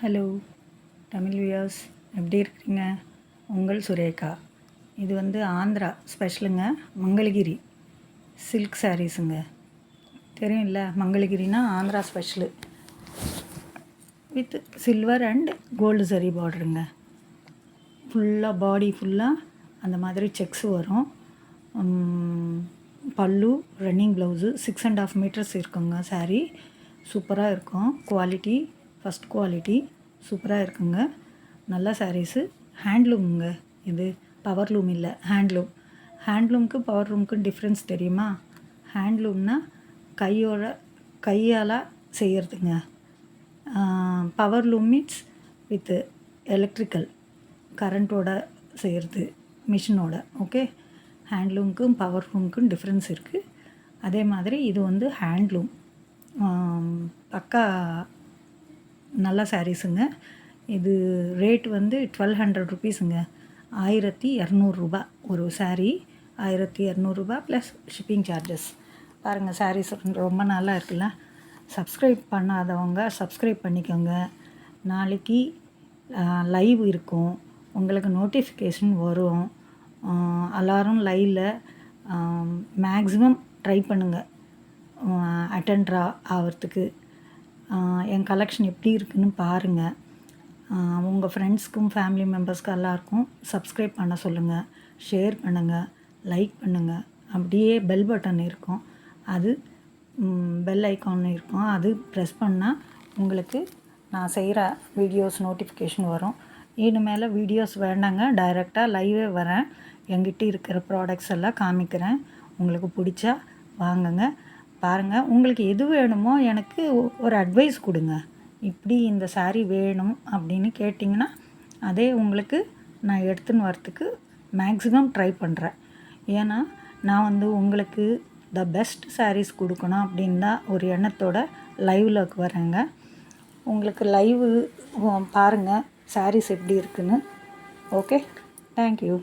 Hello Tamil Vyas எப்படி இருக்கிறீங்க? உங்கள் சுரேகா. இது வந்து ஆந்திரா ஸ்பெஷலுங்க மங்களகிரி. சில்க் சாரீஸுங்க தெரியும்ல மங்களகிரினா Andhra special with silver and gold சரி பார்டருங்க ஃபுல்லாக பாடி ஃபுல்லாக அந்த மாதிரி செக்ஸ் வரும். பல்லு running blouse six and half metres இருக்குங்க சாரீ சூப்பராக இருக்கும் குவாலிட்டி ஃபஸ்ட் குவாலிட்டி சூப்பராக இருக்குங்க. நல்ல சாரீஸு ஹேண்ட்லூமுங்க இது பவர் லூம் இல்லை ஹேண்ட்லூம் ஹேண்ட்லூம்க்கு பவர் லூம்க்கு டிஃப்ரென்ஸ் தெரியுமா? ஹேண்ட்லூம்னா கையோட கையால் செய்கிறதுங்க power loom means with electrical கரண்ட்டோட செய்கிறது மிஷினோட ஓகே ஹேண்ட்லூம்க்கும் பவர் லூம்க்கும் டிஃப்ரென்ஸ் இருக்குது அதே மாதிரி இது வந்து ஹேண்ட்லூம் பக்கா நல்ல சாரீஸுங்க இது ரேட் வந்து டுவெல் ஹண்ட்ரட் ருபீஸுங்க ஆயிரத்தி இரநூறுபா ஒரு சாரீ ஆயிரத்தி இரநூறுபா ப்ளஸ் ஷிப்பிங் சார்ஜஸ் பாருங்கள் சாரீஸ் ரொம்ப நல்லா இருக்குல்ல? சப்ஸ்கிரைப் பண்ணாதவங்க சப்ஸ்கிரைப் பண்ணிக்கோங்க. நாளைக்கு லைவ் இருக்கும். உங்களுக்கு நோட்டிஃபிகேஷன் வரும். எல்லாரும் லைவில் மேக்ஸிமம் ட்ரை பண்ணுங்கள் அட்டெண்ட்ரா ஆகிறதுக்கு என் கலெக்ஷன் எப்படி இருக்குன்னு பாருங்கள் உங்கள் ஃப்ரெண்ட்ஸ்க்கும் ஃபேமிலி மெம்பர்ஸ்க்கு எல்லாருக்கும் சப்ஸ்கிரைப் பண்ண சொல்லுங்கள் ஷேர் பண்ணுங்கள் லைக் பண்ணுங்கள் அப்படியே பெல் பட்டன் இருக்கும். அது பெல் ஐக்கான் இருக்கும். அது ப்ரெஸ் பண்ணால் உங்களுக்கு நான் செய்கிற வீடியோஸ் நோட்டிஃபிகேஷன் வரும். இனிமேல் வீடியோஸ் வேண்டாங்க. டைரெக்டாக லைவே வரேன். என்கிட்ட இருக்கிற ப்ராடக்ட்ஸ் எல்லாம் காமிக்கிறேன். உங்களுக்கு பிடிச்சா வாங்குங்க. பாருங்கள் உங்களுக்கு எது வேணுமோ எனக்கு ஒரு அட்வைஸ் கொடுங்க. இப்படி இந்த சாரீ வேணும் அப்படின்னு கேட்டிங்கன்னா அதே உங்களுக்கு நான் எடுத்துன்னு வரத்துக்கு மேக்ஸிமம் ட்ரை பண்ணுறேன் ஏன்னா நான் வந்து உங்களுக்கு த பெஸ்ட் சாரீஸ் கொடுக்கணும் அப்படின்னு தான் ஒரு எண்ணத்தோட லைவில் வரேங்க. உங்களுக்கு லைவு பாருங்கள் சாரீஸ் எப்படி இருக்குன்னு. Okay thank you